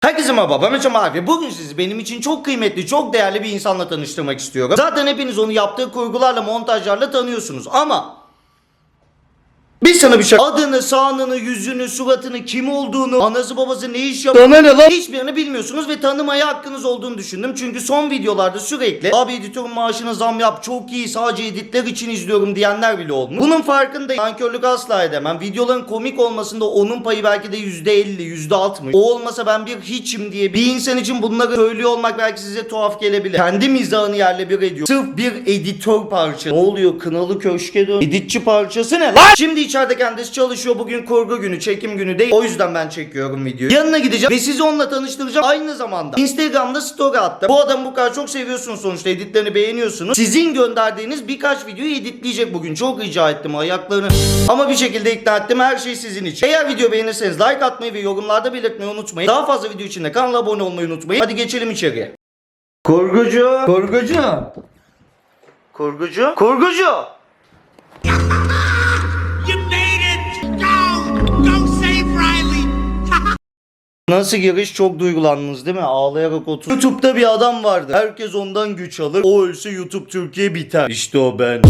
Herkese merhaba ben Hocam abi. Bugün sizi benim için çok kıymetli, çok değerli bir insanla tanıştırmak istiyorum. Zaten hepiniz onu yaptığı kurgularla, montajlarla tanıyorsunuz ama... Bir sana bir şey. Adını, sağını, yüzünü, suratını, kim olduğunu, anası babası ne iş yapıyor. Sana ne lan? Hiçbirini bilmiyorsunuz ve tanımaya hakkınız olduğunu düşündüm. Çünkü son videolarda sürekli abi editörün maaşına zam yap çok iyi sadece editler için izliyorum diyenler bile olmuş. Bunun farkındayım. Nankörlük asla edemem. Videoların komik olmasında onun payı belki de %50, %60. O olmasa ben bir hiçim diye bir insan için bunları söylüyor olmak belki size tuhaf gelebilir. Kendi mizahını yerle bir ediyor. Sırf bir editör parça. Ne oluyor? Kınalı köşke dön. Editçi parçası ne lan? Şimdi içeride kendisi çalışıyor. Bugün kurgu günü, çekim günü değil. O yüzden ben çekiyorum videoyu. Yanına gideceğim ve sizi onunla tanıştıracağım. Aynı zamanda Instagram'da story attım. Bu adamı bu kadar çok seviyorsunuz sonuçta. Editlerini beğeniyorsunuz. Sizin gönderdiğiniz birkaç videoyu editleyecek bugün. Çok rica ettim ayaklarını. Ama bir şekilde ikna ettim. Her şey sizin için. Eğer video beğenirseniz like atmayı ve yorumlarda belirtmeyi unutmayın. Daha fazla video için de kanala abone olmayı unutmayın. Hadi geçelim içeriye. Kurgucu. Kurgucu. Kurgucu. Kurgucu. Nasıl giriş çok duygulandınız değil mi? Ağlayarak otur. YouTube'da bir adam vardı. Herkes ondan güç alır. O ölse YouTube Türkiye biter. İşte o ben.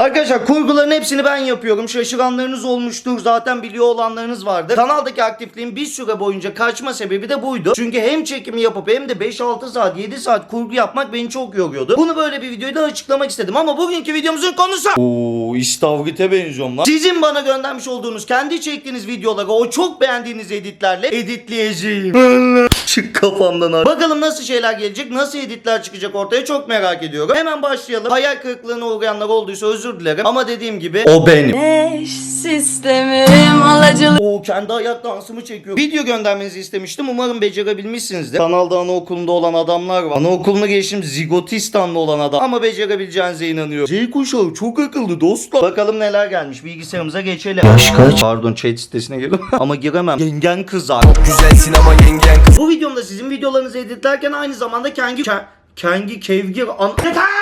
Arkadaşlar kurguların hepsini ben yapıyorum. Şaşıranlarınız olmuştur. Zaten biliyor olanlarınız vardır. Kanaldaki aktifliğin bir süre boyunca kaçma sebebi de buydu. Çünkü hem çekimi yapıp hem de 5-6 saat 7 saat kurgu yapmak beni çok yoruyordu. Bunu böyle bir videoda açıklamak istedim. Ama bugünkü videomuzun konusu... Oo istavrite benziyorum lan. Sizin bana göndermiş olduğunuz kendi çektiğiniz videoları o çok beğendiğiniz editlerle editleyeceğim. Çık kafamdan abi. Bakalım nasıl şeyler gelecek, nasıl editler çıkacak ortaya çok merak ediyorum. Hemen başlayalım. Hayal kırıklığına uğrayanlar olduysa özür dilerim. Ama dediğim gibi o benim. Güneş sistemim alacılı O kendi ayak dansımı çekiyor. Video göndermenizi istemiştim. Umarım becerebilmişsinizdir. Kanalda anaokulunda olan adamlar var. Anaokulunu geçtim zigotistanlı olan adam. Ama becerebileceğinize inanıyorum. Z kuşağı çok akıllı dostlar. Bakalım neler gelmiş. Bilgisayarımıza geçelim. Yaş kaç? Pardon chat sitesine girdim. Ama giremem. Yengen kızar. Güzelsin ama yengen kız Bu videomda sizin videolarınızı editlerken aynı zamanda kendi ke- kendi kevgir an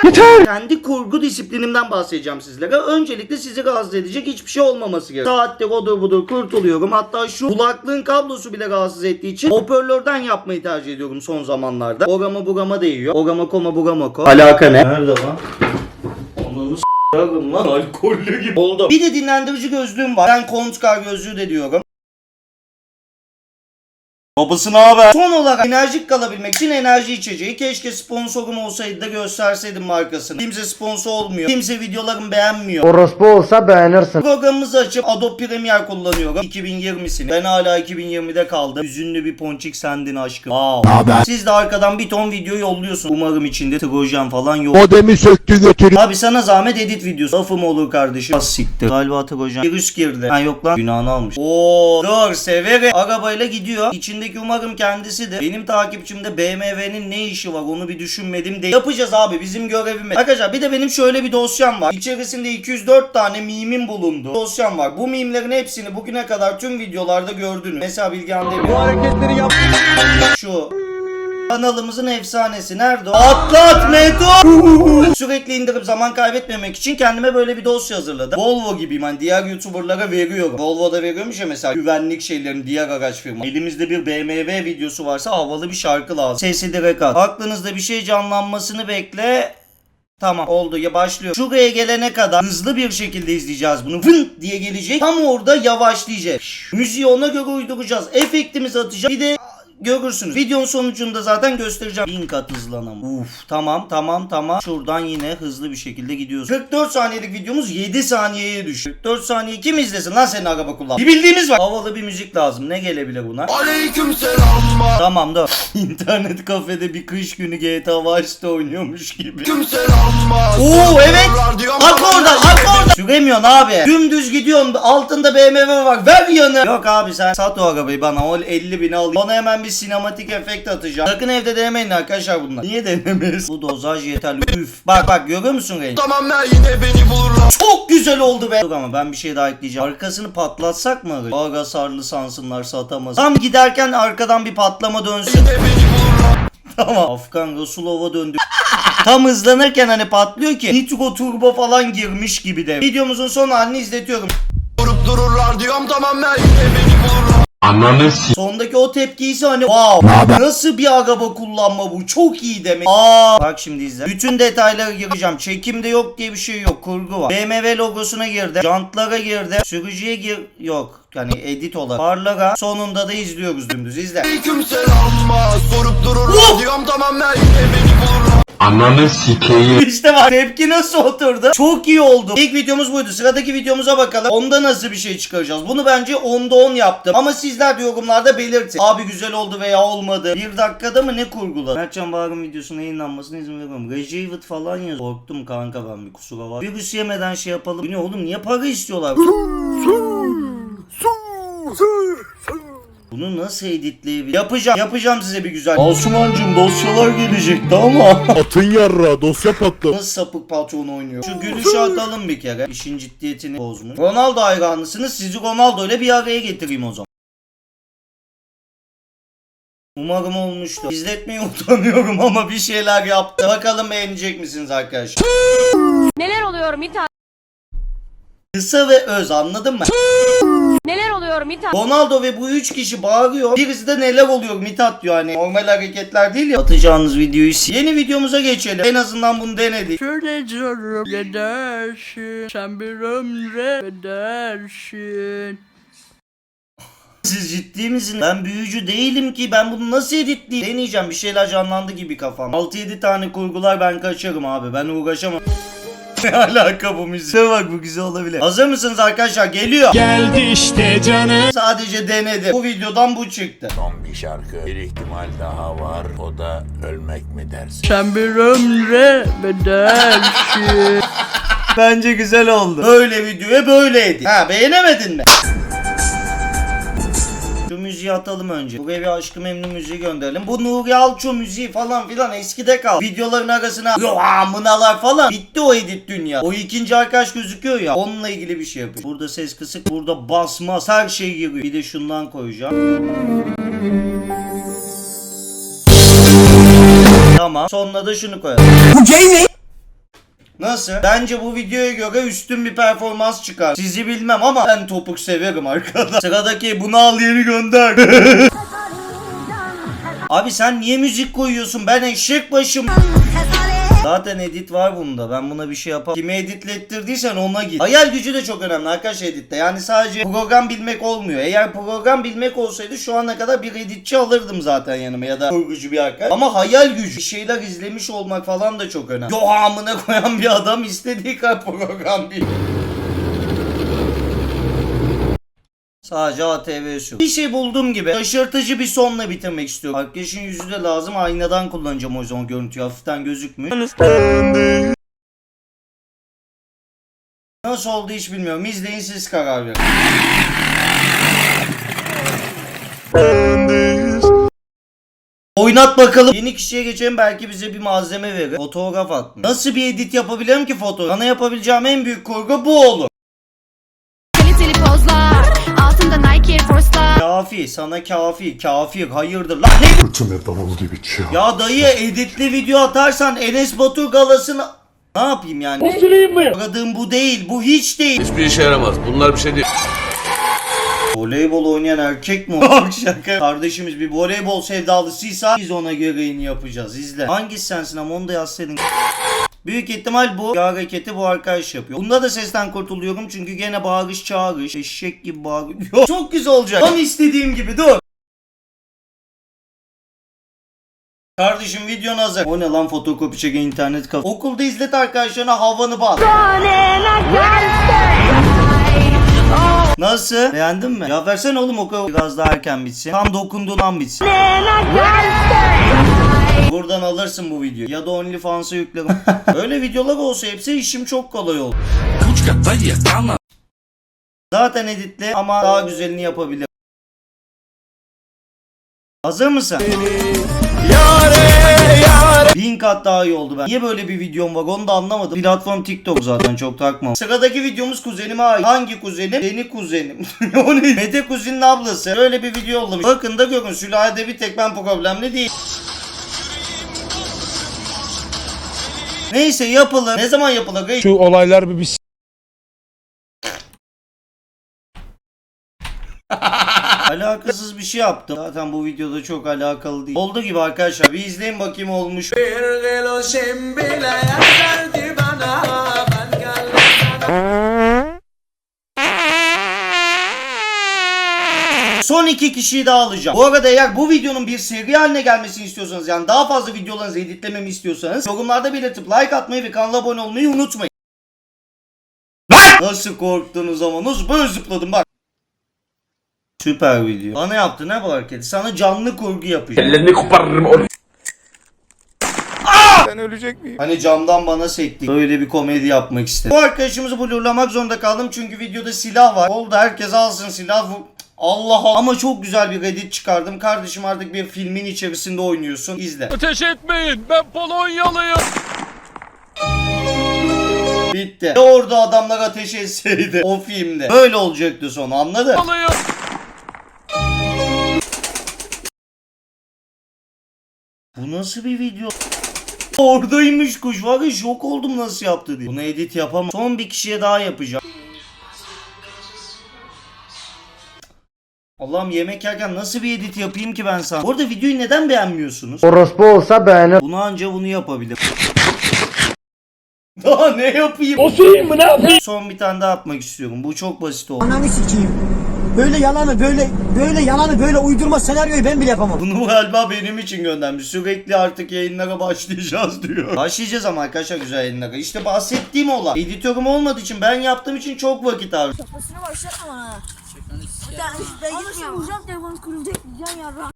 Yeter! Kendi kurgu disiplinimden bahsedeceğim sizlere. Öncelikle sizi rahatsız edecek hiçbir şey olmaması gerek. Saattir odur budur kurtuluyorum. Hatta şu kulaklığın kablosu bile rahatsız ettiği için hoparlörden yapmayı tercih ediyorum son zamanlarda. Orama burama değiyor. Orama koma burama ko. Alaka ne? Nerede lan? Ananı s**yarım lan alkollü gibi oldu. Bir de dinlendirici gözlüğüm var. Ben kontkar gözlüğü de diyorum. Babası ne haber? Son olarak enerjik kalabilmek için enerji içeceği. Keşke sponsorum olsaydı da gösterseydim markasını. Kimse sponsor olmuyor. Kimse videolarımı beğenmiyor. Orospu olsa beğenirsin. Programımızı açıp Adobe Premiere kullanıyorum. 2020'sini. Ben hala 2020'de kaldım. Hüzünlü bir ponçik sendin aşkım. Wow. Siz de arkadan bir ton video yolluyorsun. Umarım içinde trojan falan yok. Modemi söktü götürü. Abi sana zahmet edit videosu. Lafım olur kardeşim. Az siktir. Galiba trojan. Virüs girdi. Ha yok lan. Günahını almış. Oo dur severim. Arabayla gidiyor. İçindeki umarım kendisidir. Benim takipçimde BMW'nin ne işi var onu bir düşünmedim değil. Yapacağız abi bizim görevimiz. Arkadaşlar bir de benim şöyle bir dosyam var. İçerisinde 204 tane mimim bulundu. Dosyam var. Bu mimlerin hepsini bugüne kadar tüm videolarda gördünüz. Mesela Bilgehan Demir. Bu hareketleri yap. Şu. Kanalımızın efsanesi nerede o? Atlat Meto! Sürekli indirip zaman kaybetmemek için kendime böyle bir dosya hazırladım. Volvo gibiyim hani diğer YouTuber'lara veriyorum. Volvo'da veriyormuş ya mesela güvenlik şeylerin diğer araç firma. Elimizde bir BMW videosu varsa havalı bir şarkı lazım. Sesi direkt at. Aklınızda bir şey canlanmasını bekle. Tamam oldu ya başlıyor. Şuraya gelene kadar hızlı bir şekilde izleyeceğiz bunu. Vın diye gelecek. Tam orada yavaşlayacak. Müziği ona göre uyduracağız. Efektimizi atacağız. Bir de görürsünüz. Videonun sonucunda zaten göstereceğim. Bin kat hızlanam. Uf tamam tamam tamam. Şuradan yine hızlı bir şekilde gidiyoruz. 44 saniyelik videomuz 7 saniyeye düştü. 44 saniye kim izlesin lan senin araba kullan. Bir bildiğimiz var. Havalı bir müzik lazım. Ne gelebilir buna? Aleyküm selam Tamam da internet kafede bir kış günü GTA Vice'de oynuyormuş gibi. Aleyküm selam Oo evet. Ak oradan ak oradan. Süremiyorsun abi. Dümdüz gidiyorsun. Altında BMW var. Ver yanı. Yok abi sen sat o arabayı bana. O 50 bini al. Bana hemen bir sinematik efekt atacağım. Sakın evde denemeyin arkadaşlar bunlar. Niye denemeyiz? Bu dozaj yeterli. Üf. Bak bak görüyor musun rengi? Tamam ben yine beni bulurlar Çok güzel oldu be. Dur ama ben bir şey daha ekleyeceğim. Arkasını patlatsak mı? Ağır hasarlı sansınlar satamaz. Tam giderken arkadan bir patlama dönsün. Yine beni bulurlar Tamam. Afgan Rasulova döndü. Tam hızlanırken hani patlıyor ki nitro turbo falan girmiş gibi de. Videomuzun son halini izletiyorum. Vurup dururlar diyorum tamam ben yine beni bulurlar Ananı s- Sondaki o tepki ise hani wow nasıl bir araba kullanma bu çok iyi demek. Aa bak şimdi izle. Bütün detaylara gireceğim. Çekimde yok diye bir şey yok. Kurgu var. BMW logosuna girdi. Jantlara girdi. Sürücüye gir yok. Yani edit olarak. Farlara sonunda da izliyoruz dümdüz. İzle. Aleyküm selamma Sorup dururlar diyorum tamam ben yine beni bulurlar Ananı sikeyim. İşte bak tepki nasıl oturdu? Çok iyi oldu. İlk videomuz buydu. Sıradaki videomuza bakalım. Onda nasıl bir şey çıkaracağız? Bunu bence 10'da 10 yaptım. Ama sizler de yorumlarda belirtin. Abi güzel oldu veya olmadı. Bir dakikada mı ne kurguladı? Mertcan Bağır'ın videosunun yayınlanmasına izin veriyorum. Rejivet falan yaz. Korktum kanka ben bir kusura var. Virüs yemeden şey yapalım. Ne oğlum niye para istiyorlar? Bunu nasıl editleyebilirim? Yapacağım. Yapacağım size bir güzel. Asumancım dosyalar gelecekti ama. Atın yarra dosya patladı. Nasıl sapık patron oynuyor? Şu gülüşü atalım bir kere. İşin ciddiyetini bozmuş. Ronaldo hayranısınız. Sizi Ronaldo ile bir araya getireyim o zaman. Umarım olmuştu. İzletmeye utanıyorum ama bir şeyler yaptı. Bakalım beğenecek misiniz arkadaşlar? Neler oluyor Mithat? Kısa ve öz anladın mı? Neler oluyor Mithat? Ronaldo ve bu üç kişi bağırıyor. Birisi de neler oluyor Mithat diyor hani. Normal hareketler değil ya. Atacağınız videoyu sil. Yeni videomuza geçelim. En azından bunu denedik. Şöyle diyorum ne dersin sen bir ömre ne dersin Siz ciddi misiniz? Ben büyücü değilim ki. Ben bunu nasıl editleyeyim? Deneyeceğim. Bir şeyler canlandı gibi kafam. 6-7 tane kurgular ben kaçarım abi. Ben uğraşamam. Ne alaka bu müziğe bak bu güzel olabilir. Hazır mısınız arkadaşlar? Geliyor. Geldi işte canım. Sadece denedim. Bu videodan bu çıktı. Son bir şarkı. Bir ihtimal daha var. O da ölmek mi dersin? sen bir ömre ne dersin Bence güzel oldu. Böyle videoya böyle edin. Ha beğenemedin mi? Müziği atalım önce. Buraya bir aşkı memnun müziği gönderelim. Bu Nuri Alço müziği falan filan eskide kal. Videoların arasına yo amınalar falan. Bitti o edit dünya. O ikinci arkadaş gözüküyor ya. Onunla ilgili bir şey yapıyor. Burada ses kısık. Burada basmaz. Her şey giriyor. Bir de şundan koyacağım. Tamam. Sonuna da şunu koyalım. Nasıl? Bence bu videoya göre üstün bir performans çıkar. Sizi bilmem ama ben topuk severim arkadaş. Sıradaki bunu al yeni gönder. Abi sen niye müzik koyuyorsun? Ben eşek başım. Zaten edit var bunda. Ben buna bir şey yapamam. Kime editlettirdiysen ona git. Hayal gücü de çok önemli arkadaşlar editte. Yani sadece program bilmek olmuyor. Eğer program bilmek olsaydı şu ana kadar bir editçi alırdım zaten yanıma ya da kurgucu bir arkadaş. Ama hayal gücü, bir şeyler izlemiş olmak falan da çok önemli. Yo amına koyan bir adam istediği kadar program bil. Sadece ATV şu. Bir şey buldum gibi. Şaşırtıcı bir sonla bitirmek istiyorum. Arkadaşın yüzü de lazım. Aynadan kullanacağım o yüzden o görüntüyü hafiften gözükmüyor. Nasıl oldu hiç bilmiyorum. İzleyin siz karar verin. Oynat bakalım. Yeni kişiye geçelim belki bize bir malzeme verir. Fotoğraf atmış. Nasıl bir edit yapabilirim ki fotoğraf? Bana yapabileceğim en büyük kurgu bu olur. Kafi sana kafi kafi hayırdır lan ne Fırtına davul gibi çığ. Ya dayı editli video atarsan Enes Batur galasını ne yapayım yani? Aradığım bu değil, bu hiç değil. Hiçbir işe yaramaz. Bunlar bir şey değil. Voleybol oynayan erkek mi? Bak şaka. Kardeşimiz bir voleybol sevdalısıysa biz ona gereğini yapacağız. İzle. Hangisi sensin ama onu da yazsaydın. Büyük ihtimal bu hareketi bu arkadaş yapıyor. Bunda da sesten kurtuluyorum çünkü gene bağırış çağırış. Eşek gibi bağırıyor. Çok güzel olacak. Tam istediğim gibi dur. Kardeşim videon hazır. O ne lan fotokopi çeken internet kafe. Okulda izlet arkadaşlarına havanı bas. Nasıl? Beğendin mi? Ya versene oğlum okul biraz daha erken bitsin. Tam dokunduğun an bitsin. Buradan alırsın bu videoyu. Ya da OnlyFans'a yüklerim. Böyle videolar olsa hepsi işim çok kolay olur. Zaten editli ama daha güzelini yapabilirim. Hazır mısın? Bin kat daha iyi oldu ben. Niye böyle bir videom var onu da anlamadım. Platform TikTok zaten çok takmam. Sıradaki videomuz kuzenime ait. Hangi kuzenim? Beni kuzenim. o ne? Mete kuzinin ablası. Böyle bir video yollamış. Bakın da görün sülalede bir tek ben problemli değil. Neyse yapılır. Ne zaman yapılır? Şu olaylar bir bir Alakasız bir şey yaptım. Zaten bu videoda çok alakalı değil. Oldu gibi arkadaşlar. Bir izleyin bakayım olmuş. Bir 12 kişiyi daha alacağım. Bu arada eğer bu videonun bir seri haline gelmesini istiyorsanız yani daha fazla videolarınızı editlememi istiyorsanız yorumlarda belirtip like atmayı ve kanala abone olmayı unutmayın. Nasıl korktunuz ama nasıl böyle zıpladım bak. Süper video. Bana yaptı ne bu hareketi? Sana canlı kurgu yapacağım. Ellerini koparırım oğlum. Ah! Ben ölecek miyim? Hani camdan bana sekti. Böyle bir komedi yapmak istedim. Bu arkadaşımızı blurlamak zorunda kaldım çünkü videoda silah var. Oldu herkes alsın silah. Allah Allah. Ama çok güzel bir edit çıkardım. Kardeşim artık bir filmin içerisinde oynuyorsun. İzle. Ateş etmeyin ben Polonyalıyım. Bitti. Ve Orada adamlar ateş etseydi o filmde. Böyle olacaktı sonu anladın? Bu nasıl bir video? Oradaymış kuş var ya şok oldum nasıl yaptı diye. Bunu edit yapamam. Son bir kişiye daha yapacağım. Allah'ım yemek yerken nasıl bir edit yapayım ki ben sana? Bu arada videoyu neden beğenmiyorsunuz? Orospu olsa beğenir. Bunu anca bunu yapabilir. Daha ne yapayım? O film mi ne yapayım? Son bir tane daha atmak istiyorum. Bu çok basit oldu. Ananı sikeyim. Böyle yalanı böyle böyle yalanı böyle uydurma senaryoyu ben bile yapamam. Bunu galiba benim için göndermiş. Sürekli artık yayınlara başlayacağız diyor. Başlayacağız ama arkadaşlar güzel yayınlara. İşte bahsettiğim olay. Editörüm olmadığı için ben yaptığım için çok vakit harcadım. Basını başlatma bana. Ben gitmiyorum. Vuracağım telefonu kırılacak diyeceğim ya.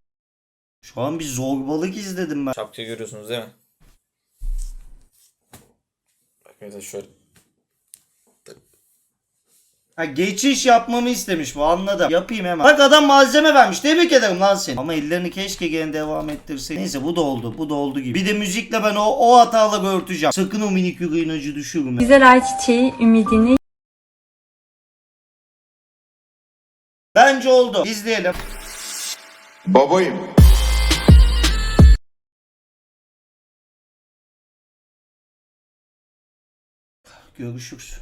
Şu an bir zorbalık izledim ben. Şapkayı görüyorsunuz değil mi? Bak mesela şöyle. Ha, geçiş yapmamı istemiş bu anladım. Yapayım hemen. Bak adam malzeme vermiş. Tebrik ederim lan seni. Ama ellerini keşke gene devam ettirse. Neyse bu da oldu. Bu da oldu gibi. Bir de müzikle ben o, o hataları örteceğim. Sakın o minik yüreğinacı düşürme. Güzel ay çiçeği ümidini Bence oldu. İzleyelim. Babayım Görüşürüz.